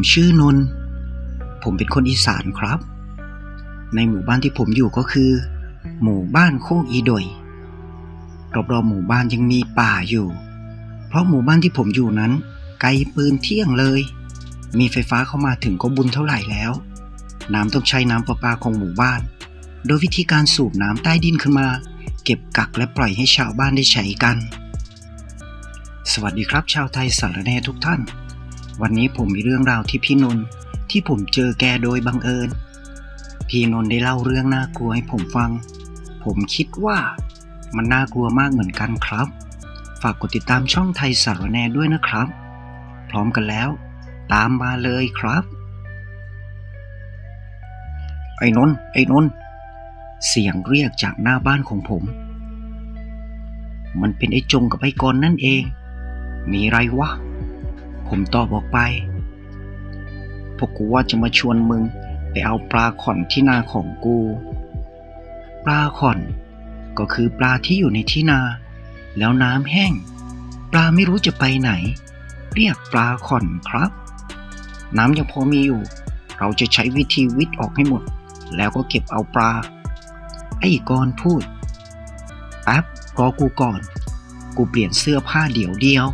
ผมชื่อนน ผมเป็นคนอีสานครับ ในหมู่บ้านที่ผมอยู่ก็คือ หมู่บ้านโคกอีดอยรอบๆหมู่บ้านยังมีป่าอยู่ เพราะหมู่บ้านที่ผมอยู่นั้น ไกลปืนเที่ยงเลย มีไฟฟ้าเข้ามาถึงก็บุญเท่าไหร่แล้ว น้ำต้องใช้น้ำประปาของหมู่บ้าน โดยวิธีการสูบน้ำใต้ดินขึ้นมา เก็บกักและปล่อยให้ชาวบ้านได้ใช้กัน สวัสดีครับชาวไทยสารแหนทุกท่าน วันนี้ผมมีเรื่องราวที่พี่นนท์ที่ผมเจอแกโดยบังเอิญ พี่นนท์ได้เล่าเรื่องน่ากลัวให้ผมฟัง ผมคิดว่ามันน่ากลัวมากเหมือนกันครับ ฝากกดติดตามช่องไทยสารแหนด้วยนะครับ พร้อมกันแล้ว ตามมาเลยครับ ไอ้นนท์ไอ้นนท์เสียงเรียกจากหน้าบ้านของผม มันเป็นไอ้จงกับไอ้กรนั่นเอง มีไรวะ ผมตอบออกไป พวกกูว่าจะมาชวนมึงไปเอาปลาข่อนที่นาของกู ปลาข่อนก็คือปลาที่อยู่ในที่นา แล้วน้ำแห้ง ปลาไม่รู้จะไปไหน เรียกปลาข่อนครับ น้ำยังพอมีอยู่ เราจะใช้วิธีวิทย์ออกให้หมด แล้วก็เก็บเอาปลา ไอ้กรพูดแป๊บรอกูก่อน กูเปลี่ยนเสื้อผ้าเดี๋ยวเดียว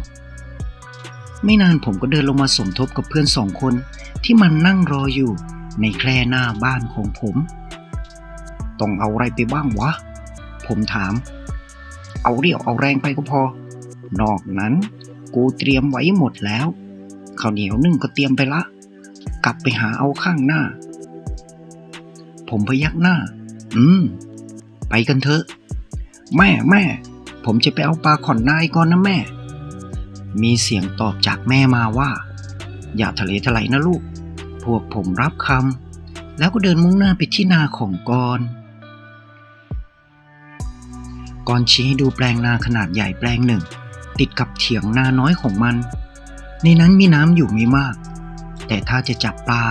ไม่นานผมก็เดินลงมาสมทบกับเพื่อนสองคนที่มันนั่งรออยู่ในแคร่หน้าบ้านของผม ต้องเอาอะไรไปบ้างวะ ผมถาม เอาเรี่ยวเอาแรงไปก็พอ นอกนั้น กูเตรียมไว้หมดแล้วข้าวเหนียวนึ่งก็เตรียมไปละ กลับไปหาเอาข้างหน้า ผมพยักหน้า อืม ไปกันเถอะ แม่แม่ ผมจะไปเอาปลาขอนนายก่อนนะแม่ มีเสียงตอบจากแม่มาว่า อย่าทะเลทลายนะลูก พวกผมรับคำแล้วก็เดินมุ่งหน้าไปที่นาของกรกรชี้ให้ดูแปลงนาขนาดใหญ่แปลงหนึ่ง ติดกับเถียงนาน้อยของมัน ในนั้นมีน้ำอยู่ไม่มาก แต่ถ้าจะจับปลา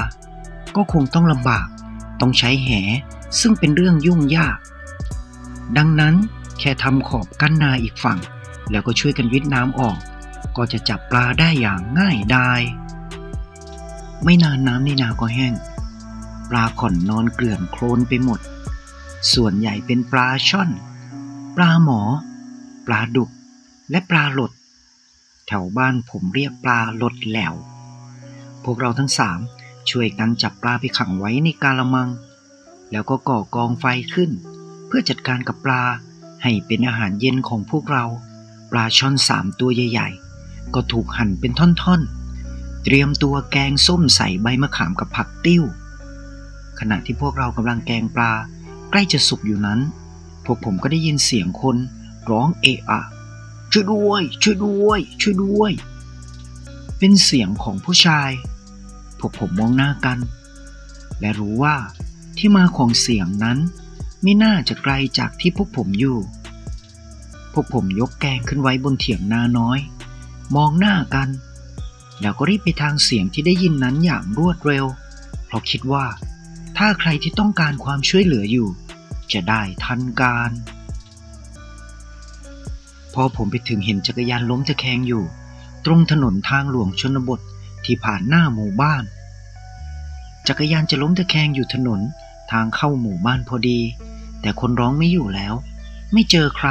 ก็คงต้องลำบาก ต้องใช้แห ซึ่งเป็นเรื่องยุ่งยาก ดังนั้นแค่ทำขอบกั้นนาอีกฝั่ง แล้วก็ช่วยกันวิทน้ำออก ก็จะจับปลาได้อย่างง่ายดาย ไม่นานน้ำในนาก็แห้ง ปลาข่อนนอนเกลื่อนโคลนไปหมด ส่วนใหญ่เป็นปลาช่อน ปลาหมอ ปลาดุก และปลาหลด แถวบ้านผมเรียกปลาหลดแหลวพวกเราทั้งสามช่วยกันจับปลาไปขังไว้ในกาละมัง แล้วก็ก่อกองไฟขึ้น เพื่อจัดการกับปลาให้เป็นอาหารเย็นของพวกเรา ปลาช่อนสามตัวใหญ่ ก็ถูกหั่นเป็นท่อนๆ เตรียมตัวแกงส้มใส่ใบมะขามกับผักติ้ว ขณะที่พวกเรากำลังแกงปลา ใกล้จะสุกอยู่นั้น พวกผมก็ได้ยินเสียงคนร้องเอะอะช่วยด้วย ช่วยด้วย ช่วยด้วย เป็นเสียงของผู้ชาย พวกผมมองหน้ากัน และรู้ว่าที่มาของเสียงนั้น ไม่น่าจะไกลจากที่พวกผมอยู่ พวกผมยกแกงขึ้นไว้บนเถียงนาน้อย มองหน้ากัน แล้วก็รีบไปทางเสียงที่ได้ยินนั้นอย่างรวดเร็ว เพราะคิดว่า ถ้าใครที่ต้องการความช่วยเหลืออยู่ จะได้ทันการ พอผมไปถึงเห็นจักรยานล้มตะแคงอยู่ ตรงถนนทางหลวงชนบทที่ผ่านหน้าหมู่บ้าน จักรยานจะล้มตะแคงอยู่ถนนทางเข้าหมู่บ้านพอดี แต่คนร้องไม่อยู่แล้ว ไม่เจอใคร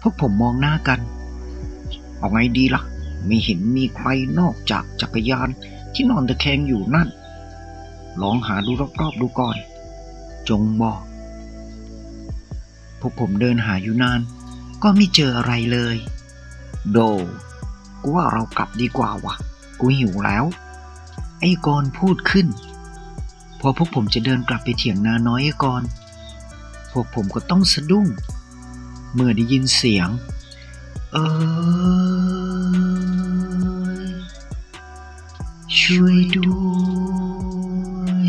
พวกผมมองหน้ากัน เอาไงดีละ่ะ ไม่เห็นมีใครนอกจากจักรยานที่นอนตะแคงอยู่นั่น ลองหาดูรอบๆดูก่อน จงบอกพวกผมเดินหาอยู่นาน ก็ไม่เจออะไรเลย โด กูว่าเรากลับดีกว่าวะกูหิวแล้ว ไอ้กรพูดขึ้น พอพวกผมจะเดินกลับไปเถียงนาน้อยไอ้กรพวกผมก็ต้องสะดุ้ง เมื่อได้ยินเสียง ช่วยด้วย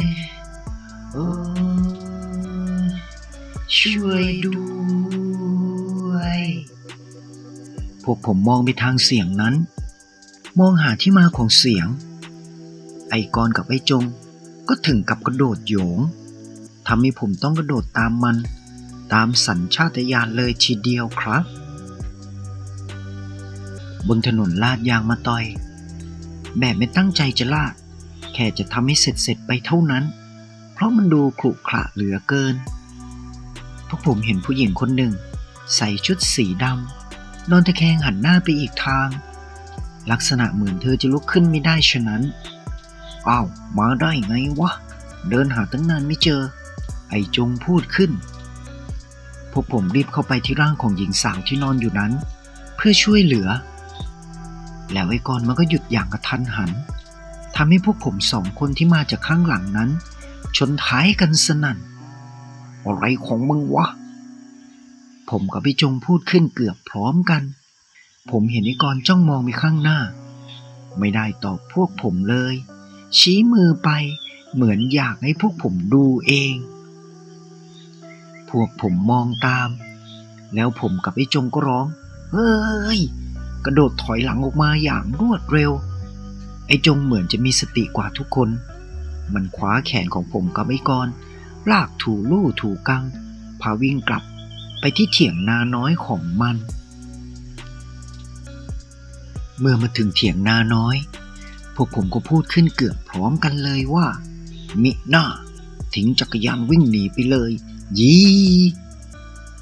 อช่วยด้วย พวกผมมองไปทางเสียงนั้น มองหาที่มาของเสียง ไอกรกับไอจงก็ถึงกับกระโดดโยงทำให้ผมต้องกระโดดตามมัน ตามสัญชาตญาณเลยทีเดียวครับ บนถนนลาดยางมาต่อย แบบไม่ตั้งใจจะลาด แค่จะทำให้เสร็จเสร็จไปเท่านั้น เพราะมันดูขรุขระเหลือเกิน พวกผมเห็นผู้หญิงคนหนึ่ง ใส่ชุดสีดำนอนตะแคงหันหน้าไปอีกทาง ลักษณะเหมือนเธอจะลุกขึ้นไม่ได้ฉะนั้น อ้าว มาได้ไงวะ เดินหาตั้งนานไม่เจอ ไอจงพูดขึ้นพวกผมรีบเข้าไปที่ร่างของหญิงสาวที่นอนอยู่นั้น เพื่อช่วยเหลือ แล้วไอ้กอนมันก็หยุดอย่างกระทันหันทำให้พวกผมสองคนที่มาจากข้างหลังนั้น ชนท้ายกันสนั่น อะไรของมึงวะ ผมกับพี่จงพูดขึ้นเกือบพร้อมกัน ผมเห็นไอ้กอนจ้องมองไปข้างหน้า ไม่ได้ตอบพวกผมเลย ชี้มือไปเหมือนอยากให้พวกผมดูเอง พวกผมมองตาม แล้วผมกับไอ้จงก็ร้อง เฮ้ย กระโดดถอยหลังออกมาอย่างรวดเร็ว ไอ้จงเหมือนจะมีสติกว่าทุกคน มันคว้าแขนของผมกับไอ้กอนลากถูลู่ถูกัง พาวิ่งกลับไปที่เถียงนาน้อยของมัน เมื่อมาถึงเถียงนาน้อย พวกผมก็พูดขึ้นเกือบพร้อมกันเลยว่า มิหน้าทิ้งจักรยานวิ่งหนีไปเลย ยี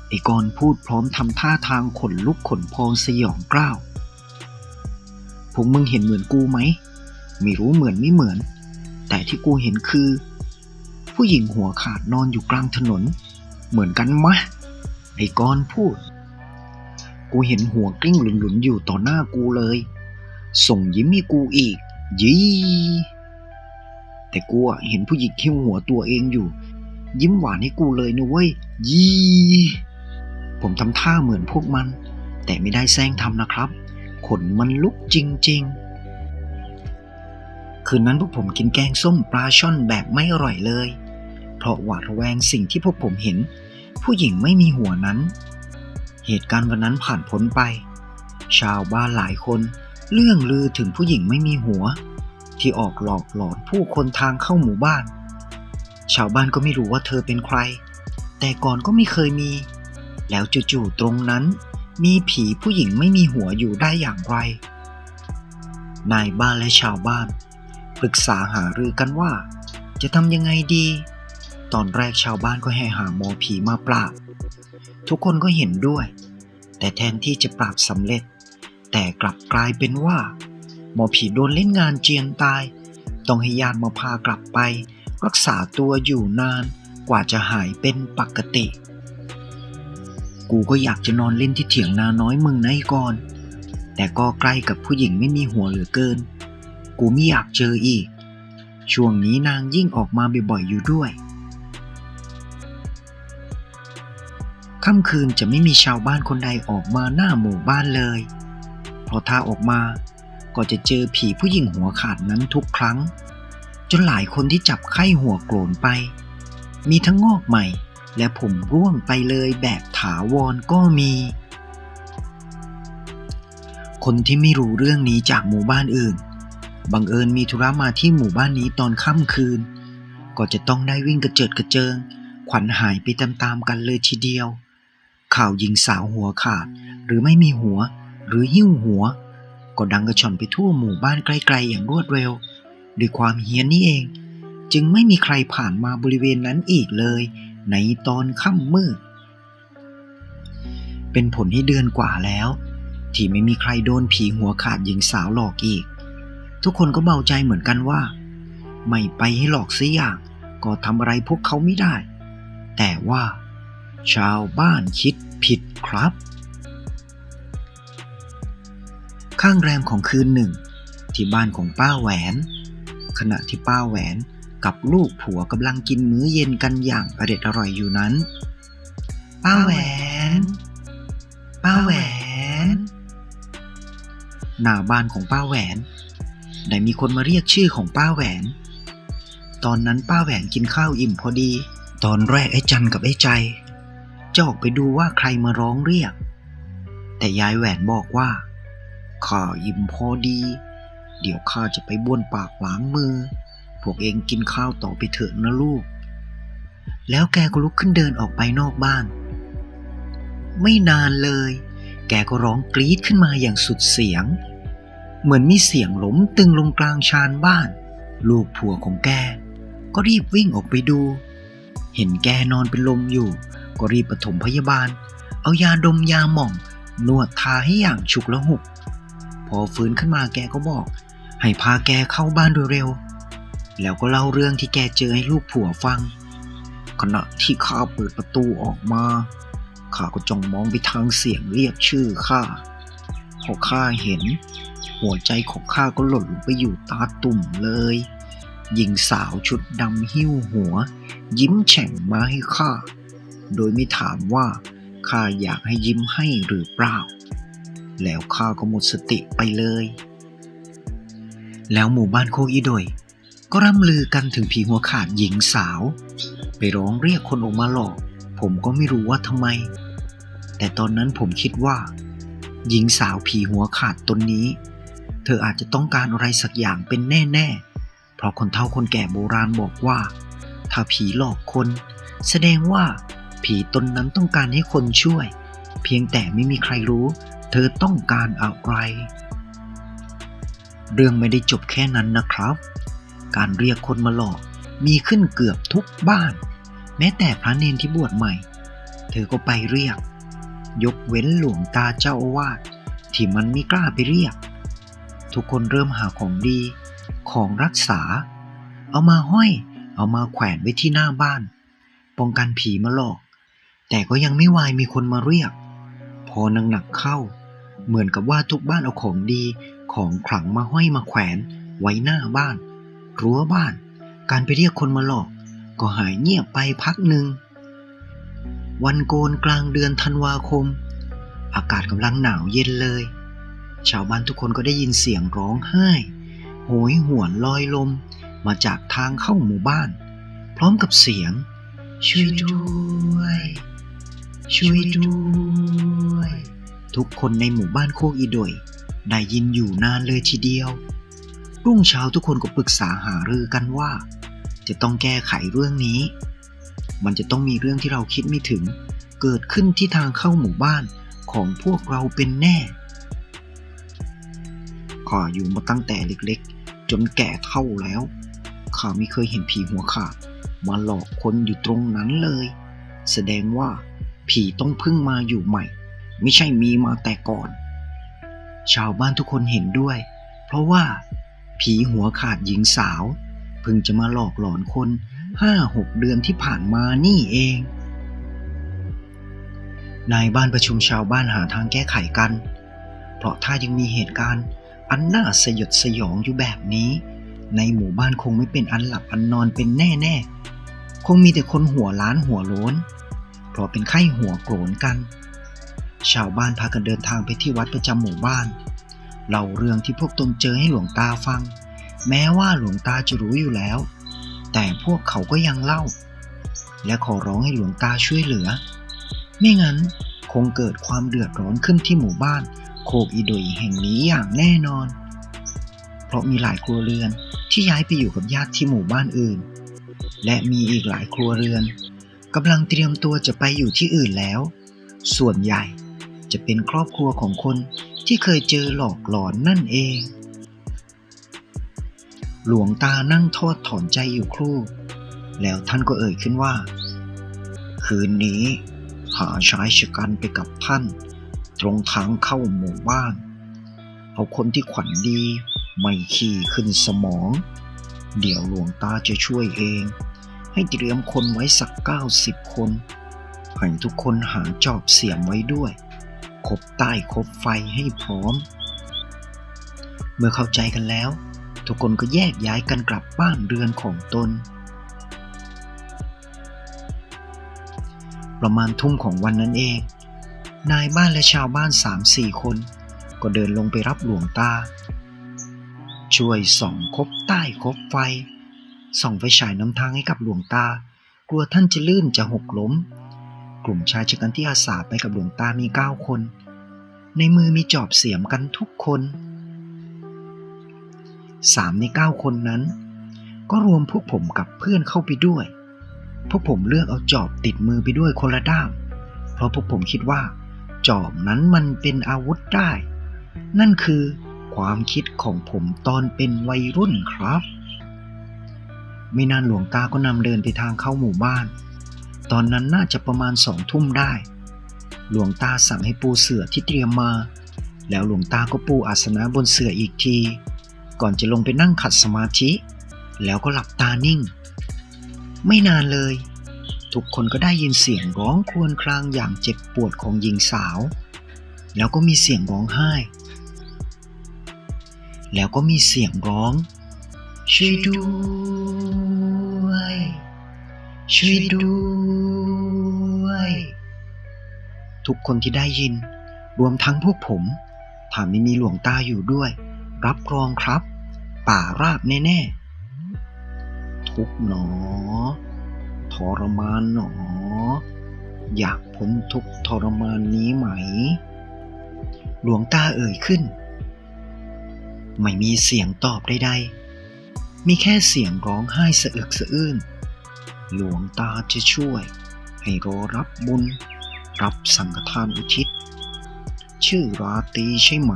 ไอ้กอนพูดพร้อมทำท่าทางขนลุกขนพองสยองกล้าว พวกมึงเห็นเหมือนกูไหม ไม่รู้เหมือนไม่เหมือน แต่ที่กูเห็นคือ ผู้หญิงหัวขาดนอนอยู่กลางถนน เหมือนกันมะ ไอ้กอนพูด กูเห็นหัวกลิ้งหลุนๆอยู่ต่อหน้ากูเลย ส่งยิ้มให้กูอีก ยีแต่กูเห็นผู้หญิงที่หัวตัวเองอยู่ ยิ้มหวานให้กูเลยนะเว้ย ยี ผมทำท่าเหมือนพวกมัน แต่ไม่ได้แซงทำนะครับ ขนมันลุกจริง ๆ คืนนั้นพวกผมกินแกงส้มปลาช่อนแบบไม่อร่อยเลย เพราะหวาดระแวงสิ่งที่พวกผมเห็น ผู้หญิงไม่มีหัวนั้น เหตุการณ์วันนั้นผ่านพ้นไป ชาวบ้านหลายคนเรื่องลือถึงผู้หญิงไม่มีหัว ที่ออกหลอกหลอนผู้คนทางเข้าหมู่บ้าน ชาวบ้านก็ไม่รู้ว่าเธอเป็นใคร แต่ก่อนก็ไม่เคยมี แล้วจู่ๆตรงนั้น มีผีผู้หญิงไม่มีหัวอยู่ได้อย่างไร นายบ้านและชาวบ้าน ปรึกษาหารือกันว่า จะทำยังไงดี ตอนแรกชาวบ้านก็แห่หาหมอผีมาปราบ ทุกคนก็เห็นด้วย แต่แทนที่จะปราบสำเร็จ แต่กลับกลายเป็นว่า หมอผีโดนเล่นงานเจียนตาย ต้องให้ญาติมาพากลับไป รักษาตัวอยู่นานกว่าจะหายเป็นปกติ กูก็อยากจะนอนเล่นที่เถียงนาน้อยมึงนะไอ้กอนแต่ก็ใกล้กับผู้หญิงไม่มีหัวเหลือเกิน กูไม่อยากเจออีก ช่วงนี้นางยิ่งออกมาบ่อยๆอยู่ด้วย ค่ำคืนจะไม่มีชาวบ้านคนใดออกมาหน้าหมู่บ้านเลย เพราะถ้าออกมาก็จะเจอผีผู้หญิงหัวขาดนั้นทุกครั้ง จนหลายคนที่จับไข้หัวโกรนไป มีทั้งงอกใหม่ และผมร่วงไปเลยแบบถาวรก็มี คนที่ไม่รู้เรื่องนี้จากหมู่บ้านอื่น บังเอิญมีธุระมาที่หมู่บ้านนี้ตอนค่ำคืน ก็จะต้องได้วิ่งกระเจิดกระเจิง ขวัญหายไปตามๆกันเลยทีเดียว ข่าวหญิงสาวหัวขาด หรือไม่มีหัว หรือหิ้วหัว ก็ดังกระชอนไปทั่วหมู่บ้านไกลๆอย่างรวดเร็วด้วยความเฮี้ยนนี่เอง จึงไม่มีใครผ่านมาบริเวณนั้นอีกเลย ในตอนค่ำมืด เป็นผลให้เดือนกว่าแล้ว ที่ไม่มีใครโดนผีหัวขาดหญิงสาวหลอกอีก ทุกคนก็เบาใจเหมือนกันว่า ไม่ไปให้หลอกเสียอย่าง ก็ทำอะไรพวกเขาไม่ได้ แต่ว่า ชาวบ้านคิดผิดครับ ข้างแรมของคืนหนึ่ง ที่บ้านของป้าแหวน ขณะที่ป้าแหวน กับลูกผัวกำลังกินมื้อเย็นกันอย่างอร็ดอร่อยอยู่นั้น ป้าแหวน ป้าแหวน หน้าบ้านของป้าแหวน ได้มีคนมาเรียกชื่อของป้าแหวน ตอนนั้นป้าแหวนกินข้าวอิ่มพอดี ตอนแรกไอ้จันกับไอ้ใจจะออกไปดูว่าใครมาร้องเรียก แต่ยายแหวนบอกว่าข้าอิ่มพอดี เดี๋ยวข้าจะไปบ้วนปากล้างมือ พวกเองกินข้าวต่อไปเถอะนะลูก แล้วแกก็ลุกขึ้นเดินออกไปนอกบ้าน ไม่นานเลย แกก็ร้องกรี๊ดขึ้นมาอย่างสุดเสียง เหมือนมีเสียงหล้มตึงลงกลางชานบ้าน ลูกผัวของแก ก็รีบวิ่งออกไปดู เห็นแกนอนเป็นลมอยู่ ก็รีบปฐมพยาบาล เอายาดมยาหม่อง นวดทาให้อย่างฉุกละหุก พอฟื้นขึ้นมาแกก็บอก ให้พาแกเข้าบ้านโดยเร็ว แล้วก็เล่าเรื่องที่แกเจอให้ลูกผัวฟัง ขณะที่ข้าเปิดประตูออกมาข้าก็จ้องมองไปทางเสียงเรียกชื่อข้าพอข้าเห็น หัวใจของข้าก็หล่นลงไปอยู่ตาตุ่มเลยหญิงสาวชุดดำหิ้วหัว ยิ้มแฉ่งมาให้ข้า โดยไม่ถามว่าข้าอยากให้ยิ้มให้หรือเปล่า แล้วข้าก็หมดสติไปเลย แล้วหมู่บ้านโคกอีโดย ก็ร่ำลือกันถึงผีหัวขาดหญิงสาว ไปร้องเรียกคนออกมาหลอก ผมก็ไม่รู้ว่าทำไม แต่ตอนนั้นผมคิดว่า หญิงสาวผีหัวขาดตนนี้ เธออาจจะต้องการอะไรสักอย่างเป็นแน่ ๆ เพราะคนเฒ่าคนแก่โบราณบอกว่า ถ้าผีหลอกคน แสดงว่าผีตนนั้นต้องการให้คนช่วย เพียงแต่ไม่มีใครรู้ เธอต้องการอะไร เรื่องไม่ได้จบแค่นั้นนะครับ การเรียกคนมาหลอกมีขึ้นเกือบทุกบ้าน แม้แต่พระเนนที่บวชใหม่ เธอก็ไปเรียก ยกเว้นหลวงตาเจ้าอาวาสที่มันไม่กล้าไปเรียก ทุกคนเริ่มหาของดีของรักษา เอามาห้อย เอามาแขวนไว้ที่หน้าบ้าน ป้องกันผีมาหลอก แต่ก็ยังไม่วายมีคนมาเรียก พอนังหนักเข้า เหมือนกับว่าทุกบ้านเอาของดีของขลังมาห้อยมาแขวนไว้หน้าบ้าน รั้วบ้าน การไปเรียกคนมาหลอก ก็หายเงียบไปพักหนึ่ง วันโกนกลางเดือนธันวาคม อากาศกำลังหนาวเย็นเลย ชาวบ้านทุกคนก็ได้ยินเสียงร้องไห้ โหยหวนลอยลม มาจากทางเข้าหมู่บ้าน พร้อมกับเสียง ช่วยด้วย ช่วยด้วย ทุกคนในหมู่บ้านโคกอีโดยได้ยินอยู่นานเลยทีเดียว รุ่งเช้าทุกคนก็ปรึกษาหารือกันว่า จะต้องแก้ไขเรื่องนี้ มันจะต้องมีเรื่องที่เราคิดไม่ถึง เกิดขึ้นที่ทางเข้าหมู่บ้านของพวกเราเป็นแน่ข้าอยู่มาตั้งแต่เล็กๆ จนแก่เท่าแล้วข้าไม่เคยเห็นผีหัวขาดมาหลอกคนอยู่ตรงนั้นเลย แสดงว่าผีต้องเพิ่งมาอยู่ใหม่ ไม่ใช่มีมาแต่ก่อน ชาวบ้านทุกคนเห็นด้วย เพราะว่า ผีหัวขาดหญิงสาวเพิ่งจะมาหลอกหลอนคนห้าหกเดือนที่ผ่านมานี่เอง นายบ้านประชุมชาวบ้านหาทางแก้ไขกัน เพราะถ้ายังมีเหตุการณ์อันน่าสยดสยองอยู่แบบนี้ ในหมู่บ้านคงไม่เป็นอันหลับอันนอนเป็นแน่ๆ คงมีแต่คนหัวล้านหัวโล้น เพราะเป็นไข้หัวโกรนกัน ชาวบ้านพากันเดินทางไปที่วัดประจำหมู่บ้าน เล่าเรื่องที่พวกตนเจอให้หลวงตาฟัง แม้ว่าหลวงตาจะรู้อยู่แล้ว แต่พวกเขาก็ยังเล่า และขอร้องให้หลวงตาช่วยเหลือ ไม่งั้นคงเกิดความเดือดร้อนขึ้นที่หมู่บ้าน โคกอีโดยแห่งนี้อย่างแน่นอน เพราะมีหลายครัวเรือนที่ย้ายไปอยู่กับญาติที่หมู่บ้านอื่น และมีอีกหลายครัวเรือนกำลังเตรียมตัวจะไปอยู่ที่อื่นแล้ว ส่วนใหญ่จะเป็นครอบครัวของคน ที่เคยเจอหลอกหลอนนั่นเอง หลวงตานั่งทอดถอนใจอยู่ครู่ แล้วท่านก็เอ่ยขึ้นว่า คืนนี้หาชายชะกันไปกับท่าน ตรงทางเข้าหมู่บ้าน เอาคนที่ขวัญดีไม่ขี่ขึ้นสมอง เดี๋ยวหลวงตาจะช่วยเอง ให้เตรียมคนไว้สักเก้าสิบคนให้ทุกคนหาจอบเสียมไว้ด้วย คบใต้คบไฟให้พร้อม เมื่อเข้าใจกันแล้ว ทุกคนก็แยกย้ายกันกลับบ้านเรือนของตน ประมาณทุ่มของวันนั้นเอง นายบ้านและชาวบ้านสามสี่คน ก็เดินลงไปรับหลวงตา ช่วยส่องคบใต้คบไฟ ส่องไฟฉายนำทางให้กับหลวงตา กลัวท่านจะลื่นจะหกล้ม กลุ่มชายชะกันที่อาสาไปกับหลวงตามีเก้าคน ในมือมีจอบเสียมกันทุกคนสามในเก้าคนนั้น ก็รวมพวกผมกับเพื่อนเข้าไปด้วย พวกผมเลือกเอาจอบติดมือไปด้วยคนละด้าม เพราะพวกผมคิดว่า จอบนั้นมันเป็นอาวุธได้ นั่นคือความคิดของผมตอนเป็นวัยรุ่นครับ ไม่นานหลวงตาก็นำเดินไปทางเข้าหมู่บ้าน ตอนนั้นน่าจะประมาณสองทุ่มได้ หลวงตาสั่งให้ปูเสื่อที่เตรียมมา แล้วหลวงตาก็ปูอาสนะบนเสื่ออีกที ก่อนจะลงไปนั่งขัดสมาธิ แล้วก็หลับตานิ่ง ไม่นานเลย ทุกคนก็ได้ยินเสียงร้องครวญครางอย่างเจ็บปวดของหญิงสาว แล้วก็มีเสียงร้องไห้ แล้วก็มีเสียงร้องช่วยด้วย ช่วยด้วย ทุกคนที่ได้ยิน รวมทั้งพวกผมถ้าไม่มีหลวงตาอยู่ด้วย รับรองครับ ป่าราบแน่ๆ ทุกหนอ ทรมานหนอ อยากพ้นทุกทรมานนี้ไหม หลวงตาเอ่ยขึ้น ไม่มีเสียงตอบใดๆมีแค่เสียงร้องไห้สะอึกสะอื้น หลวงตาจะช่วย ให้รอรับบุญ รับสังฆทานอุทิศ ชื่อราตีใช่ไหม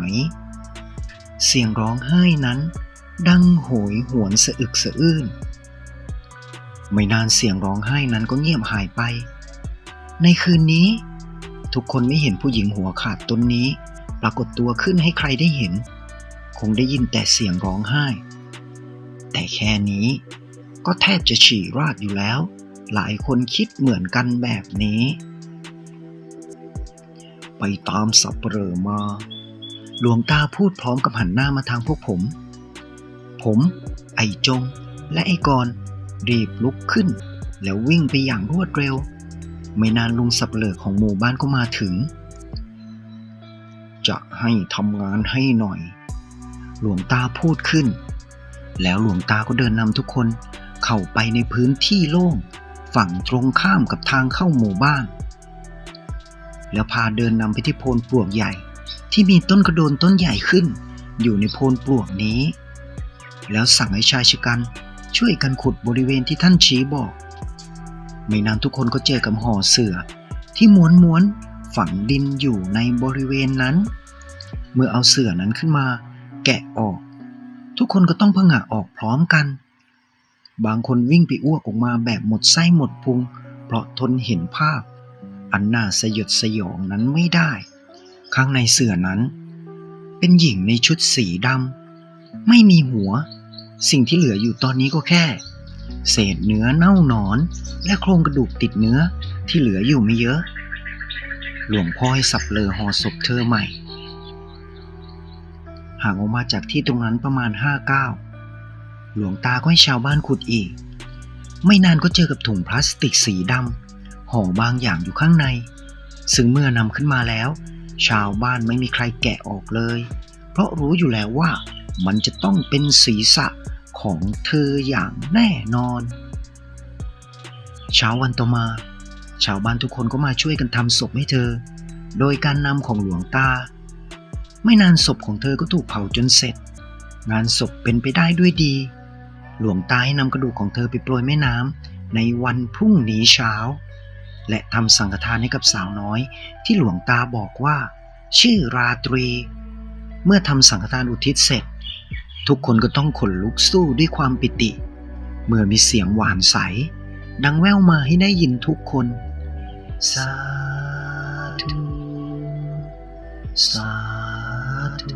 เสียงร้องไห้นั้น ดังโหยหวนสะอึกสะอื้นไม่นานเสียงร้องไห้นั้นก็เงียบหายไป ในคืนนี้ ทุกคนไม่เห็นผู้หญิงหัวขาดตนนี้ ปรากฏตัวขึ้นให้ใครได้เห็น คงได้ยินแต่เสียงร้องไห้ แต่แค่นี้ ก็แทบจะฉี่ราดอยู่แล้ว หลายคนคิดเหมือนกันแบบนี้ ไปตามสับเปลอมา หลวงตาพูดพร้อมกับหันหน้ามาทางพวกผม ผม ไอจง และไอกรรีบลุกขึ้น แล้ววิ่งไปอย่างรวดเร็ว ไม่นานลุงสับเปลอของหมู่บ้านก็มาถึง จะให้ทำงานให้หน่อย หลวงตาพูดขึ้น แล้วหลวงตาก็เดินนำทุกคน เข้าไปในพื้นที่โล่งฝั่งตรงข้ามกับทางเข้าหมู่บ้าน แล้วพาเดินนำไปที่โพนปลวกใหญ่ ที่มีต้นกระโดนต้นใหญ่ขึ้น อยู่ในโพนปลวกนี้ แล้วสั่งให้ชายชะกันช่วยกันขุดบริเวณที่ท่านชี้บอก ไม่นานทุกคนก็เจอกับห่อเสือ ที่ม้วนม้วนฝังดินอยู่ในบริเวณนั้น เมื่อเอาเสือนั้นขึ้นมา แกะออก ทุกคนก็ต้องผงะออกพร้อมกัน บางคนวิ่งไปอ้วกออกมาแบบหมดไส้หมดพุง เพราะทนเห็นภาพ อันน่าสยดสยองนั้นไม่ได้ ข้างในเสือนั้น เป็นหญิงในชุดสีดำไม่มีหัว สิ่งที่เหลืออยู่ตอนนี้ก็แค่ เศษเนื้อเน่าหนอน และโครงกระดูกติดเนื้อที่เหลืออยู่ไม่เยอะ หลวงพ่อให้สับเลอห่อศพเธอใหม่ห่างออกมาจากที่ตรงนั้นประมาณห้าก้าว หลวงตาก็ให้ชาวบ้านขุดอีก ไม่นานก็เจอกับถุงพลาสติกสีดำห่อบางอย่างอยู่ข้างใน ซึ่งเมื่อนำขึ้นมาแล้ว ชาวบ้านไม่มีใครแกะออกเลย เพราะรู้อยู่แล้วว่ามันจะต้องเป็นศีรษะของเธออย่างแน่นอน เช้าวันต่อมา ชาวบ้านทุกคนก็มาช่วยกันทำศพให้เธอ โดยการนำของหลวงตา ไม่นานศพของเธอก็ถูกเผาจนเสร็จ งานศพเป็นไปได้ด้วยดี หลวงตาให้นำกระดูกของเธอไปโปรยแม่น้ำในวันพรุ่งนี้เช้า และทำสังฆทานให้กับสาวน้อย ที่หลวงตาบอกว่า ชื่อราตรี เมื่อทำสังฆทานอุทิศเสร็จ ทุกคนก็ต้องขนลุกสู้ด้วยความปิติ เมื่อมีเสียงหวานใส ดังแว่วมาให้ได้ยินทุกคนสาธุสาธุ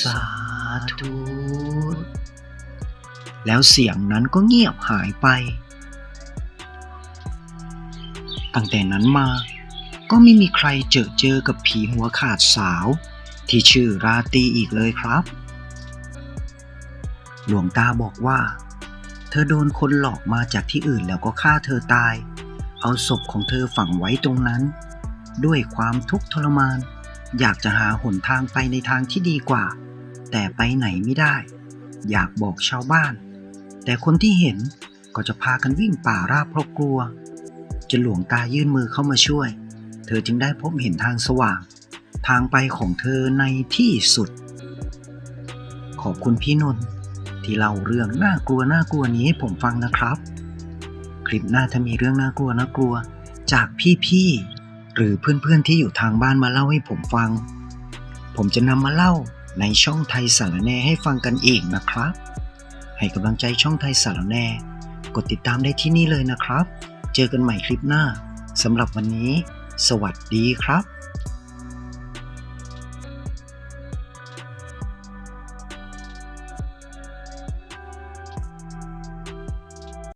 สาธุ แล้วเสียงนั้นก็เงียบหายไป ตั้งแต่นั้นมาก็ไม่มีใครเจอเจอกับผีหัวขาดสาว ที่ชื่อราตีอีกเลยครับ หลวงตาบอกว่า เธอโดนคนหลอกมาจากที่อื่นแล้วก็ฆ่าเธอตาย เอาศพของเธอฝังไว้ตรงนั้น ด้วยความทุกข์ทรมาน อยากจะหาหนทางไปในทางที่ดีกว่า แต่ไปไหนไม่ได้ อยากบอกชาวบ้าน แต่คนที่เห็นก็จะพากันวิ่งป่าราบเพราะกลัวจนหลวงตายื่นมือเข้ามาช่วย เธอจึงได้พบเห็นทางสว่าง ทางไปของเธอในที่สุด ขอบคุณพี่นนท์ที่เล่าเรื่องน่ากลัวน่ากลัวนี้ให้ผมฟังนะครับ คลิปหน้าถ้ามีเรื่องน่ากลัวน่ากลัว จากพี่ๆหรือเพื่อนๆที่อยู่ทางบ้านมาเล่าให้ผมฟัง ผมจะนำมาเล่าในช่องไทยสารแนให้ฟังกันอีกนะครับ ให้กำลังใจช่องไทยสารแน่ กดติดตามได้ที่นี่เลยนะครับ เจอกันใหม่คลิปหน้าสำหรับวันนี้ สวัสดีครับ